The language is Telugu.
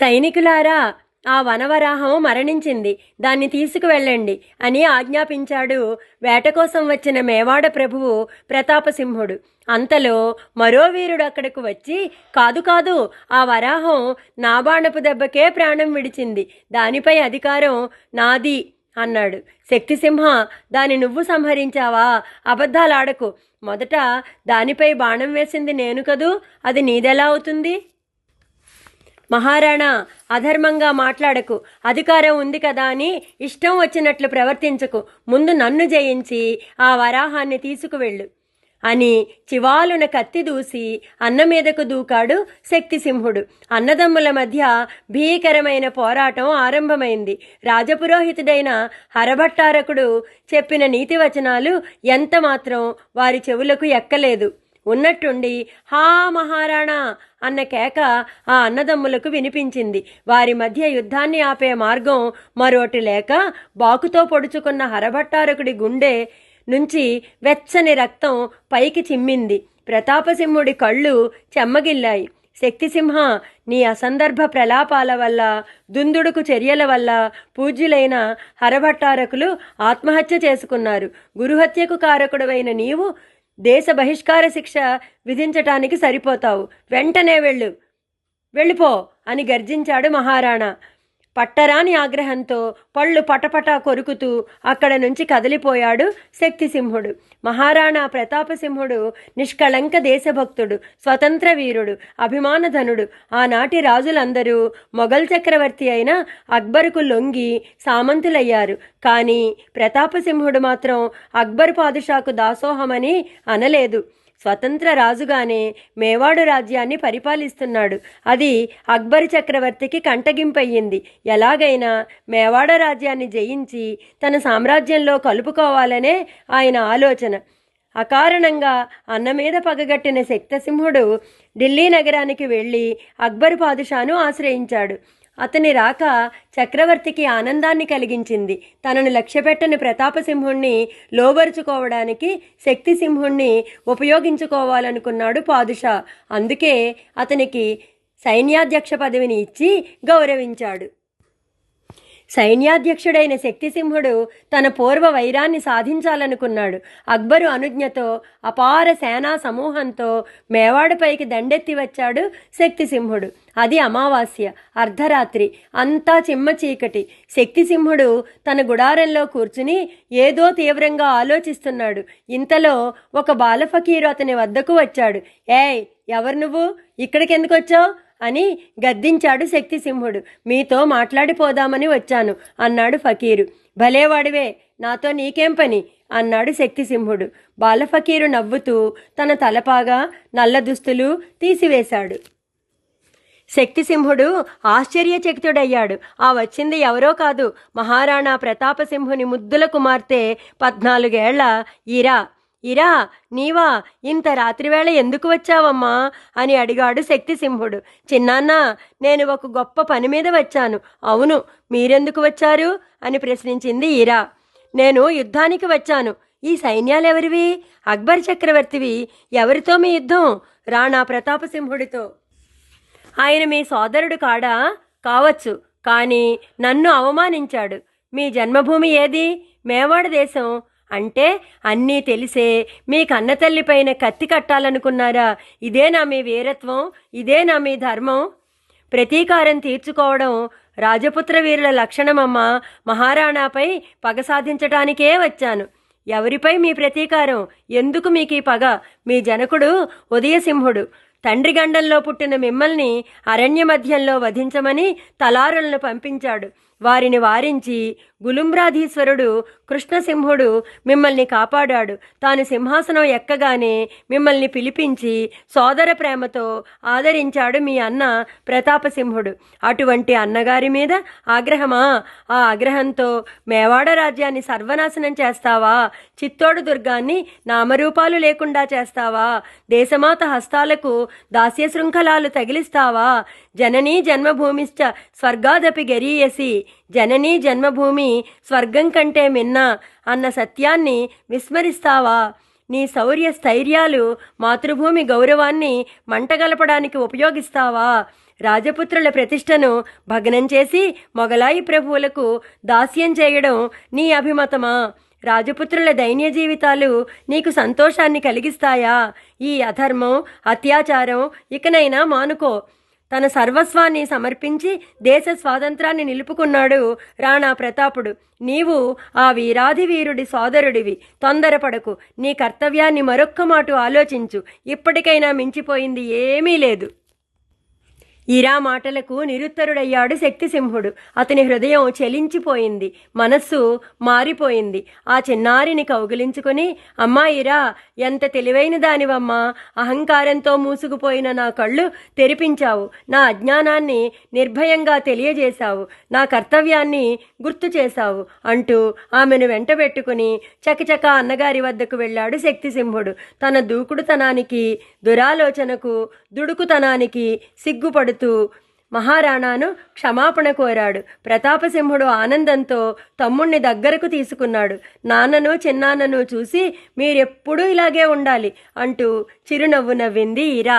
సైనికులారా ఆ వనవరాహం మరణించింది. దాన్ని తీసుకువెళ్ళండి అని ఆజ్ఞాపించాడు. వేట కోసం వచ్చిన మేవాడ ప్రభువు ప్రతాపసింహుడు అంతలో మరో వీరుడు అక్కడకు వచ్చి కాదు కాదు ఆ వరాహం నా బాణపు దెబ్బకే ప్రాణం విడిచింది. దానిపై అధికారం నాది అన్నాడు. శక్తిసింహ దాని నువ్వు సంహరించావా? అబద్ధాలాడకు. మొదట దానిపై బాణం వేసింది నేను కదూ? అది నీదెలా అవుతుంది? మహారాణా అధర్మంగా మాట్లాడకు. అధికారం ఉంది కదా అని ఇష్టం వచ్చినట్లు ప్రవర్తించకు. ముందు నన్ను జయించి ఆ వరాహాన్ని తీసుకువెళ్ళు. అని చివాలున కత్తి దూసి అన్న మీదకు దూకాడు శక్తిసింహుడు. అన్నదమ్ముల మధ్య భీకరమైన పోరాటం ఆరంభమైంది. రాజపురోహితుడైన హరభట్టారకుడు చెప్పిన నీతి వచనాలు ఎంత మాత్రం వారి చెవులకు ఎక్కలేదు. ఉన్నట్టుండి హా మహారాణా అన్న కేక ఆ అన్నదమ్ములకు వినిపించింది. వారి మధ్య యుద్ధాన్ని ఆపే మార్గం మరోటి లేక బాకుతో పొడుచుకున్న హరభట్టారకుడి గుండె నుంచి వెచ్చని రక్తం పైకి చిమ్మింది. ప్రతాపసింహుడి కళ్ళు చెమ్మగిల్లాయి. శక్తిసింహ నీ అసందర్భ ప్రలాపాల వల్ల దుందుడుకు చర్యల వల్ల పూజ్యులైన హరభట్టారకులు ఆత్మహత్య చేసుకున్నారు. గురుహత్యకు కారకుడవైన నీవు దేశ బహిష్కార శిక్ష విధించటానికి సరిపోతావు. వెంటనే వెళ్ళు. వెళ్ళిపో అని గర్జించాడు మహారాణా. పట్టరాని ఆగ్రహంతో పళ్ళు పటపటా కొరుకుతూ అక్కడ నుంచి కదిలిపోయాడు శక్తిసింహుడు. మహారాణా ప్రతాపసింహుడు నిష్కళంక దేశభక్తుడు స్వతంత్ర వీరుడు అభిమానధనుడు. ఆనాటి రాజులందరూ మొఘల్ చక్రవర్తి అయిన అక్బరుకు లొంగి సామంతులయ్యారు. కానీ ప్రతాపసింహుడు మాత్రం అక్బర్ పాదుషాకు దాసోహమని అనలేదు. స్వతంత్ర రాజుగానే మేవాడు రాజ్యాన్ని పరిపాలిస్తున్నాడు. అది అక్బర్ చక్రవర్తికి కంటగింపయ్యింది. ఎలాగైనా మేవాడ రాజ్యాన్ని జయించి తన సామ్రాజ్యంలో కలుపుకోవాలనే ఆయన ఆలోచన. అకారణంగా అన్న మీద పగగట్టిన శక్తసింహుడు ఢిల్లీ నగరానికి వెళ్ళి అక్బర్ పాదుషాను ఆశ్రయించాడు. అతని రాక చక్రవర్తికి ఆనందాన్ని కలిగించింది. తనను లక్ష్యపెట్టని ప్రతాపసింహుణ్ణి లోబరుచుకోవడానికి శక్తిసింహుణ్ణి ఉపయోగించుకోవాలనుకున్నాడు పాదుషా. అందుకే అతనికి సైన్యాధ్యక్ష పదవిని ఇచ్చి గౌరవించాడు. సైన్యాధ్యక్షుడైన శక్తిసింహుడు తన పూర్వ వైరాన్ని సాధించాలనుకున్నాడు. అక్బరు అనుజ్ఞతో అపార సేనా సమూహంతో మేవాడుపైకి దండెత్తి వచ్చాడు శక్తిసింహుడు. అది అమావాస్య అర్ధరాత్రి అంతా చిమ్మ చీకటి. శక్తిసింహుడు తన గుడారంలో కూర్చుని ఏదో తీవ్రంగా ఆలోచిస్తున్నాడు. ఇంతలో ఒక బాలఫకీరు అతని వద్దకు వచ్చాడు. ఏయ్ ఎవరు నువ్వు? ఇక్కడికెందుకు వచ్చావు? అని గద్దించాడు శక్తిసింహుడు. మీతో మాట్లాడిపోదామని వచ్చాను అన్నాడు ఫకీరు. భలేవాడివే నాతో నీకేం పని? అన్నాడు శక్తిసింహుడు. బాలఫకీరు నవ్వుతూ తన తలపాగా నల్ల దుస్తులు తీసివేశాడు. శక్తిసింహుడు ఆశ్చర్యచకితుడయ్యాడు. ఆ వచ్చింది ఎవరో కాదు మహారాణా ప్రతాపసింహుని ముద్దుల కుమార్తె పద్నాలుగేళ్ళ ఇరా ఇరా నీవా ఇంత రాత్రివేళ ఎందుకు వచ్చావమ్మా? అని అడిగాడు శక్తిసింహుడు. చిన్నాన్న నేను ఒక గొప్ప పని మీద వచ్చాను. అవును మీరెందుకు వచ్చారు? అని ప్రశ్నించింది ఇరా. నేను యుద్ధానికి వచ్చాను. ఈ సైన్యాలెవరివి? అక్బర్ చక్రవర్తివి. ఎవరితో మీ యుద్ధం? రాణా ప్రతాపసింహుడితో. ఆయన మీ సోదరుడు కాడా? కావచ్చు కానీ నన్ను అవమానించాడు. మీ జన్మభూమి ఏది? మేవాడ దేశం. అంటే అన్నీ తెలిసే మీ కన్నతల్లిపైన కత్తి కట్టాలనుకున్నారా? ఇదేనా మీ వీరత్వం ఇదేనా మీ ధర్మం. ప్రతీకారం తీర్చుకోవడం రాజపుత్ర వీరుల లక్షణమమ్మ. మహారాణాపై పగ సాధించటానికే వచ్చాను. ఎవరిపై మీ ప్రతీకారం? ఎందుకు మీకు ఈ పగ? మీ జనకుడు ఉదయసింహుడు. తండ్రి గండంలో పుట్టిన మిమ్మల్ని అరణ్య మధ్యంలో వధించమని తలారులను పంపించాడు. వారిని వారించి గులుంబ్రాధీశ్వరుడు కృష్ణసింహుడు మిమ్మల్ని కాపాడాడు. తాను సింహాసనం ఎక్కగానే మిమ్మల్ని పిలిపించి సోదర ప్రేమతో ఆదరించాడు మీ అన్న ప్రతాపసింహుడు. అటువంటి అన్నగారి మీద ఆగ్రహమా? ఆ ఆగ్రహంతో మేవాడ రాజ్యాన్ని సర్వనాశనం చేస్తావా? చిత్తోడు దుర్గాన్ని నామరూపాలు లేకుండా చేస్తావా? దేశమాత హస్తాలకు దాస్య శృంఖలాలు తగిలిస్తావా? జననీ జన్మభూమిశ్చ స్వర్గాదపి గరీయసి. జననీ జన్మభూమి స్వర్గం కంటే మిన్న అన్న సత్యాన్ని విస్మరిస్తావా? నీ శౌర్య స్థైర్యాలు మాతృభూమి గౌరవాన్ని మంటగలపడానికి ఉపయోగిస్తావా? రాజపుత్రుల ప్రతిష్టను భగ్నం చేసి మొగలాయి ప్రభువులకు దాస్యం చేయడం నీ అభిమతమా? రాజపుత్రుల దైన్య జీవితాలు నీకు సంతోషాన్ని కలిగిస్తాయా? ఈ అధర్మం అత్యాచారం ఇకనైనా మానుకో. తన సర్వస్వాన్ని సమర్పించి దేశ స్వాతంత్రాన్ని నిలుపుకున్నాడు రాణా ప్రతాపుడు. నీవు ఆ వీరాధి వీరుడి సోదరుడివి. తొందరపడకు. నీ కర్తవ్యాన్ని మరొక్క మాటు ఆలోచించు. ఇప్పటికైనా మించిపోయింది ఏమీ లేదు. ఈరా మాటలకు నిరుత్తరుడయ్యాడు శక్తిసింహుడు. అతని హృదయం చెలించిపోయింది. మనస్సు మారిపోయింది. ఆ చిన్నారిని కౌగిలించుకుని అమ్మా ఈరా ఎంత తెలివైన దానివమ్మా. అహంకారంతో మూసుకుపోయిన నా కళ్ళు తెరిపించావు. నా అజ్ఞానాన్ని నిర్భయంగా తెలియజేశావు. నా కర్తవ్యాన్ని గుర్తు చేశావు. అంటూ ఆమెను వెంటబెట్టుకుని చకచక అన్నగారి వద్దకు వెళ్ళాడు శక్తిసింహుడు. తన దూకుడుతనానికి దురాలోచనకు దుడుకుతనానికి సిగ్గుపడుతూ మహారాణాను క్షమాపణ కోరాడు. ప్రతాపసింహుడు ఆనందంతో తమ్ముణ్ణి దగ్గరకు తీసుకున్నాడు. నాన్నను చిన్నాన్నను చూసి మీరెప్పుడూ ఇలాగే ఉండాలి అంటూ చిరునవ్వు నవ్వింది ఇరా